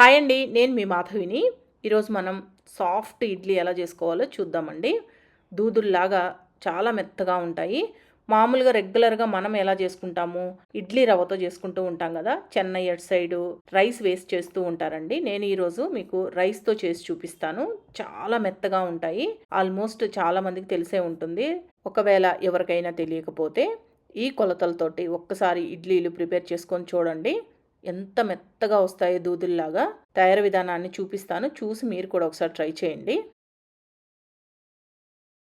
Hi అండి నేను మీ మాధవిని. ఈరోజు మనం సాఫ్ట్ ఇడ్లీ ఎలా చేసుకోవాలో చూద్దామండి. దూదుల్లాగా చాలా మెత్తగా ఉంటాయి. మామూలుగా రెగ్యులర్గా మనం ఎలా చేసుకుంటాము? ఇడ్లీ రవ్వతో చేసుకుంటూ ఉంటాం కదా చెన్నై అటు సైడు రైస్ వేస్ట్ చేస్తూ ఉంటారండి. నేను ఈరోజు మీకు రైస్తో చేసి చూపిస్తాను. చాలా మెత్తగా ఉంటాయి. ఆల్మోస్ట్ చాలా మందికి తెలిసే ఉంటుంది. ఒకవేళ ఎవరికైనా తెలియకపోతే ఈ కొలతలతోటి ఒక్కసారి ఇడ్లీలు ప్రిపేర్ చేసుకొని చూడండి. ఎంత మెత్తగా వస్తాయో దూదుల్లాగా తయారు విధానాన్ని చూపిస్తాను. చూసి మీరు కూడా ఒకసారి ట్రై చేయండి.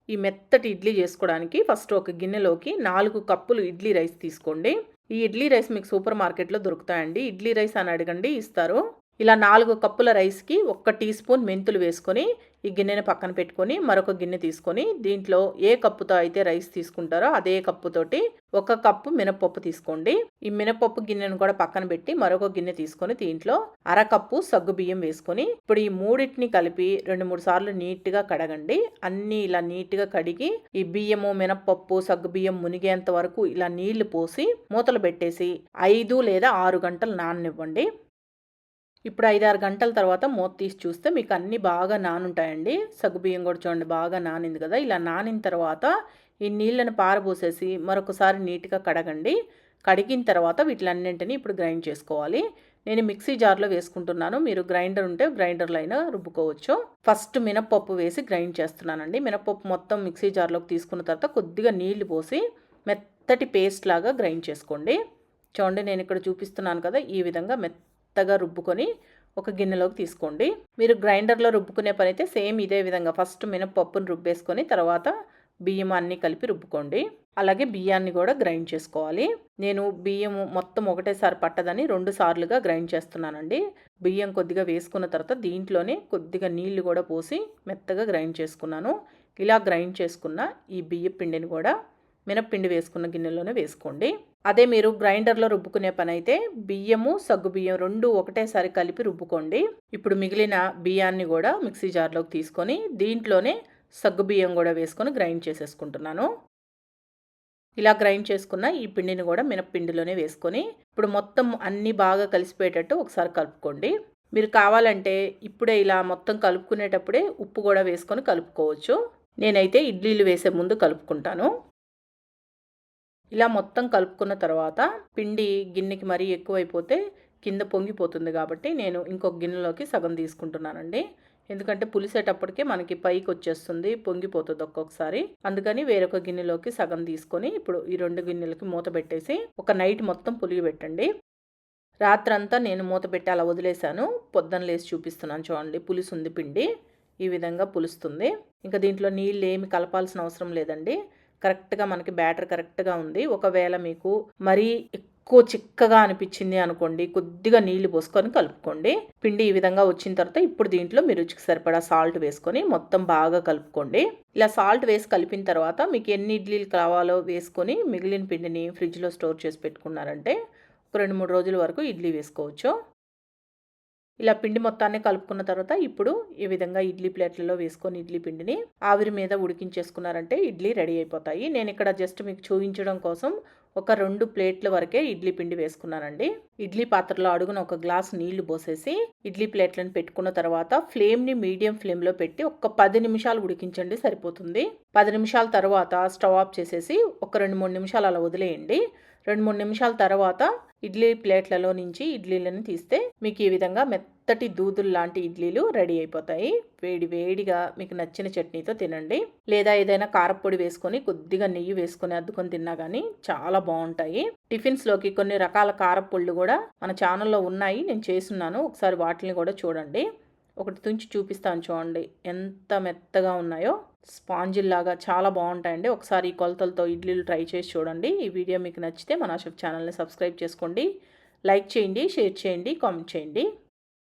ఈ మెత్తటి ఇడ్లీ చేసుకోవడానికి ఫస్ట్ ఒక గిన్నెలోకి నాలుగు కప్పులు ఇడ్లీ రైస్ తీసుకోండి. ఈ ఇడ్లీ రైస్ మీకు సూపర్ మార్కెట్లో దొరుకుతాయండి. ఇడ్లీ రైస్ అని అడగండి ఇస్తారు. ఇలా నాలుగు కప్పుల రైస్కి ఒక్క టీ స్పూన్ మెంతులు వేసుకొని ఈ గిన్నెని పక్కన పెట్టుకొని మరొక గిన్నె తీసుకొని దీంట్లో ఏ కప్పుతో అయితే రైస్ తీసుకుంటారో అదే కప్పుతోటి ఒక కప్పు మినపప్పు తీసుకోండి. ఈ మినపప్పు గిన్నెను కూడా పక్కన పెట్టి మరొక గిన్నె తీసుకొని దీంట్లో అరకప్పు సగ్గు బియ్యం వేసుకొని ఇప్పుడు ఈ మూడింటిని కలిపి రెండు మూడు సార్లు నీట్గా కడగండి. అన్నీ ఇలా నీట్గా కడిగి ఈ బియ్యము మినపప్పు సగ్గు బియ్యం మునిగేంత వరకు ఇలా నీళ్ళు పోసి మూతలు పెట్టేసి ఐదు లేదా ఆరు గంటలు నాననివ్వండి. ఇప్పుడు ఐదారు గంటల తర్వాత మూత తీసి చూస్తే మీకు అన్నీ బాగా నానుంటాయండి. సగ్గుబియ్యం కూడా చూడండి బాగా నానింది కదా. ఇలా నానిన తర్వాత ఈ నీళ్ళను పారబోసేసి మరొకసారి నీట్గా కడగండి. కడిగిన తర్వాత వీటిలన్నింటినీ ఇప్పుడు గ్రైండ్ చేసుకోవాలి. నేను మిక్సీ జార్లో వేసుకుంటున్నాను. మీరు గ్రైండర్ ఉంటే గ్రైండర్లో అయినా రుబ్బుకోవచ్చు. ఫస్ట్ మినప్పప్పు వేసి గ్రైండ్ చేస్తున్నానండి. మినప్పప్పు మొత్తం మిక్సీ జార్లోకి తీసుకున్న తర్వాత కొద్దిగా నీళ్ళు పోసి మెత్తటి పేస్ట్ లాగా గ్రైండ్ చేసుకోండి. చూడండి నేను ఇక్కడ చూపిస్తున్నాను కదా ఈ విధంగా మెత్త మెత్తగా రుబ్బుకొని ఒక గిన్నెలోకి తీసుకోండి. మీరు గ్రైండర్లో రుబ్బుకునే పని అయితే సేమ్ ఇదే విధంగా. ఫస్ట్ మినపప్పును రుబ్బేసుకొని తర్వాత బియ్యం అన్నీ కలిపి రుబ్బుకోండి. అలాగే బియ్యాన్ని కూడా గ్రైండ్ చేసుకోవాలి. నేను బియ్యం మొత్తం ఒకటేసారి పట్టదని రెండు సార్లుగా గ్రైండ్ చేస్తున్నానండి. బియ్యం కొద్దిగా వేసుకున్న తర్వాత దీంట్లోనే కొద్దిగా నీళ్ళు కూడా పోసి మెత్తగా గ్రైండ్ చేసుకున్నాను. ఇలా గ్రైండ్ చేసుకున్న ఈ బియ్య పిండిని కూడా మినప్పిండి వేసుకున్న గిన్నెలోనే వేసుకోండి. అదే మీరు గ్రైండర్లో రుబ్బుకునే పని అయితే బియ్యము సగ్గు బియ్యం రెండు ఒకటేసారి కలిపి రుబ్బుకోండి. ఇప్పుడు మిగిలిన బియ్యాన్ని కూడా మిక్సీ జార్లోకి తీసుకొని దీంట్లోనే సగ్గు బియ్యం కూడా వేసుకొని గ్రైండ్ చేసేసుకుంటున్నాను. ఇలా గ్రైండ్ చేసుకున్న ఈ పిండిని కూడా మినప్పిండిలోనే వేసుకొని ఇప్పుడు మొత్తం అన్నీ బాగా కలిసిపోయేటట్టు ఒకసారి కలుపుకోండి. మీరు కావాలంటే ఇప్పుడే ఇలా మొత్తం కలుపుకునేటప్పుడే ఉప్పు కూడా వేసుకొని కలుపుకోవచ్చు. నేనైతే ఇడ్లీలు వేసే ముందు కలుపుకుంటాను. ఇలా మొత్తం కలుపుకున్న తర్వాత పిండి గిన్నెకి మరీ ఎక్కువైపోతే కింద పొంగిపోతుంది కాబట్టి నేను ఇంకొక గిన్నెలోకి సగం తీసుకుంటున్నానండి. ఎందుకంటే పులిసేటప్పటికే మనకి పైకి వచ్చేస్తుంది పొంగిపోతుంది ఒక్కొక్కసారి. అందుకని వేరొక గిన్నెలోకి సగం తీసుకొని ఇప్పుడు ఈ రెండు గిన్నెలకి మూత పెట్టేసి ఒక నైట్ మొత్తం పులిగి పెట్టండి. రాత్రంతా నేను మూత పెట్టి అలా వదిలేశాను. పొద్దున్న లేసి చూపిస్తున్నాను చూడండి పులుసు ఉంది పిండి. ఈ విధంగా పులుస్తుంది. ఇంకా దీంట్లో నీళ్ళు ఏమి కలపాల్సిన అవసరం లేదండి. కరెక్ట్గా మనకి బ్యాటర్ కరెక్ట్గా ఉంది. ఒకవేళ మీకు మరీ ఎక్కువ చిక్కగా అనిపించింది అనుకోండి కొద్దిగా నీళ్ళు పోసుకొని కలుపుకోండి. పిండి ఈ విధంగా వచ్చిన తర్వాత ఇప్పుడు దీంట్లో మీరు రుచికి సరిపడా సాల్ట్ వేసుకొని మొత్తం బాగా కలుపుకోండి. ఇలా సాల్ట్ వేసి కలిపిన తర్వాత మీకు ఎన్ని ఇడ్లీలు కావాలో వేసుకొని మిగిలిన పిండిని ఫ్రిడ్జ్లో స్టోర్ చేసి పెట్టుకున్నారంటే ఒక రెండు మూడు రోజుల వరకు ఇడ్లీ వేసుకోవచ్చు. ఇలా పిండి మొత్తాన్ని కలుపుకున్న తర్వాత ఇప్పుడు ఈ విధంగా ఇడ్లీ ప్లేట్లలో వేసుకొని ఇడ్లీ పిండిని ఆవిరి మీద ఉడికించేసుకున్నారంటే ఇడ్లీ రెడీ అయిపోతాయి. నేను ఇక్కడ జస్ట్ మీకు చూపించడం కోసం ఒక రెండు ప్లేట్ల వరకే ఇడ్లీ పిండి వేసుకున్నానండి. ఇడ్లీ పాత్రలో అడుగున ఒక గ్లాస్ నీళ్ళు పోసేసి ఇడ్లీ ప్లేట్లను పెట్టుకున్న తర్వాత ఫ్లేమ్ని మీడియం ఫ్లేమ్లో పెట్టి ఒక పది నిమిషాలు ఉడికించండి సరిపోతుంది. పది నిమిషాల తర్వాత స్టవ్ ఆఫ్ చేసేసి ఒక రెండు మూడు నిమిషాలు అలా వదిలేయండి. రెండు మూడు నిమిషాల తర్వాత ఇడ్లీ ప్లేట్లలో నుంచి ఇడ్లీలను తీస్తే మీకు ఈ విధంగా మెత్తటి దూదులు లాంటి ఇడ్లీలు రెడీ అయిపోతాయి. వేడి వేడిగా మీకు నచ్చిన చట్నీతో తినండి. లేదా ఏదైనా కారపొడి వేసుకొని కొద్దిగా నెయ్యి వేసుకొని అద్దుకొని తిన్నా కానీ చాలా బాగుంటాయి. టిఫిన్స్లోకి కొన్ని రకాల కారపొళ్ళు కూడా మన ఛానల్లో ఉన్నాయి. నేను చేస్తున్నాను. ఒకసారి వాటిని కూడా చూడండి. ఒకటి తుంచి చూపిస్తాను చూడండి. ఎంత మెత్తగా ఉన్నాయో. స్పాంజిల్లాగా చాలా బాగుంటాయండి. ఒకసారి ఈ కొలతలతో ఇడ్లీలు ట్రై చేసి చూడండి. ఈ వీడియో మీకు నచ్చితే మన షెఫ్ ఛానల్ని సబ్స్క్రైబ్ చేసుకోండి. లైక్ చేయండి షేర్ చేయండి కామెంట్ చేయండి.